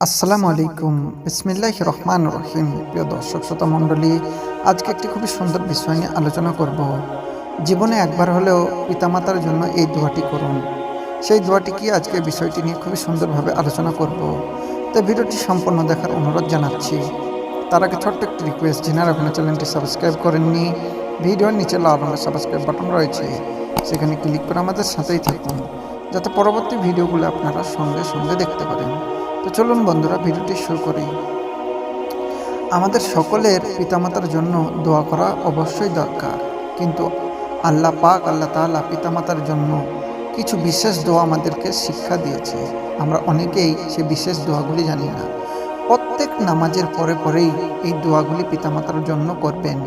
আসসালামু আলাইকুম। বিসমিল্লাহ রহমান রহিম। প্রিয় দর্শক, শ্রোতা মণ্ডলী, আজকে একটি খুবই সুন্দর বিষয় নিয়ে আলোচনা করব। জীবনে একবার হলেও পিতামাতার জন্য এই দোয়াটি করুন। সেই দোয়াটি কি আজকে বিষয়টি নিয়ে খুবই সুন্দরভাবে আলোচনা করব। তো ভিডিওটি সম্পূর্ণ দেখার অনুরোধ জানাচ্ছি। তার আগে ছোট্ট একটি রিকোয়েস্ট যিনারা এখনও চ্যানেলটি সাবস্ক্রাইব করেননি, ভিডিওর নিচে লাল রঙের সাবস্ক্রাইব বাটন রয়েছে। সেখানে ক্লিক করে আমাদের সাথেই থাকুন, যাতে পরবর্তী ভিডিওগুলো আপনারা সঙ্গে সঙ্গে দেখতে পারেন। তো চলুন বন্ধুরা, ভিডিওটি শুরু করি। আমাদের সকলের পিতামাতার জন্য দোয়া করা অবশ্যই দরকার। কিন্তু আল্লাহ পাক, আল্লাহ তাআলা পিতামাতার জন্য কিছু বিশেষ দোয়া আমাদেরকে শিক্ষা দিয়েছে। আমরা অনেকেই সে বিশেষ দোয়াগুলি জানি না। প্রত্যেক নামাজের পরে পরেই এই দোয়াগুলি পিতামাতার জন্য করবেন।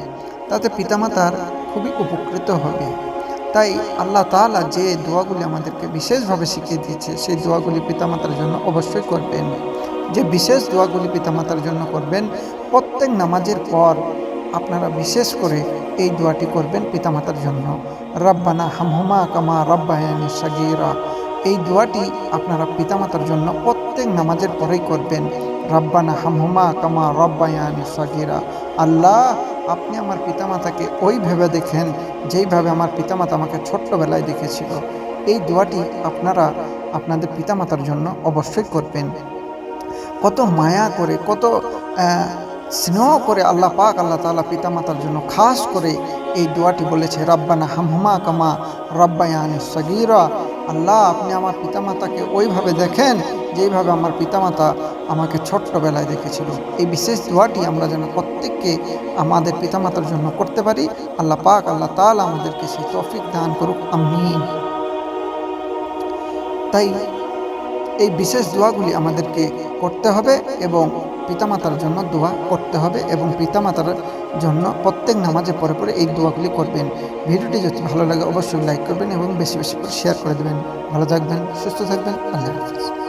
তাতে পিতামাতার খুবই উপকৃত হবে। তাই আল্লাহ তাআলা যে দোয়াগুলি আমাদেরকে বিশেষভাবে শিখিয়ে দিয়েছে, সেই দোয়াগুলি পিতামাতার জন্য অবশ্যই করবেন। যে বিশেষ দোয়াগুলি পিতামাতার জন্য করবেন, প্রত্যেক নামাজের পর আপনারা বিশেষ করে এই দোয়াটি করবেন পিতামাতার জন্য। রব্বানা হামহুমা কামা রব্বায়ানি সাগিরা। এই দোয়াটি আপনারা পিতামাতার জন্য প্রত্যেক নামাজের পরেই করবেন। রব্বানা হামহুমা কামা রব্বায়ানি সাগিরা। আল্লাহ আপনি আমার পিতামাতাকে ওই ভেবে দেখেন, যেইভাবে আমার পিতামাতা আমাকে ছোট্টবেলায় দেখেছিল। এই দোয়াটি আপনারা আপনাদের পিতামাতার জন্য অবশ্যই করবেন। কত মায়া করে, কত স্নেহ করে আল্লাহ পাক আল্লাহ তালা পিতামাতার জন্য খাস করে এই দোয়াটি বলেছে, রাব্বানা হামহুমা কামা রব্বায়ানি সগীরা, আল্লাহ আপনি আমার পিতামাতাকে ওইভাবে দেখেন যেইভাবে আমার পিতামাতা আমাকে ছোট্টবেলায় দেখেছিল। এই বিশেষ দোয়াটি আমরা যেন প্রত্যেককে আমাদের পিতামাতার জন্য করতে পারি। আল্লাহ পাক, আল্লাহ তাআলা আমাদেরকে সেই তৌফিক দান করুক, আমিন। তাই এই বিশেষ দোয়াগুলি আমাদেরকে করতে হবে এবং পিতামাতার জন্য দোয়া করতে হবে এবং পিতামাতার জন্য প্রত্যেক নামাজে পরে পরে এই দোয়াগুলি করবেন। ভিডিওটি যদি ভালো লাগে অবশ্যই লাইক করবেন এবং বেশি বেশি করে শেয়ার করে দেবেন। ভালো থাকবেন, সুস্থ থাকবেন, আল্লাহ হাফিজ।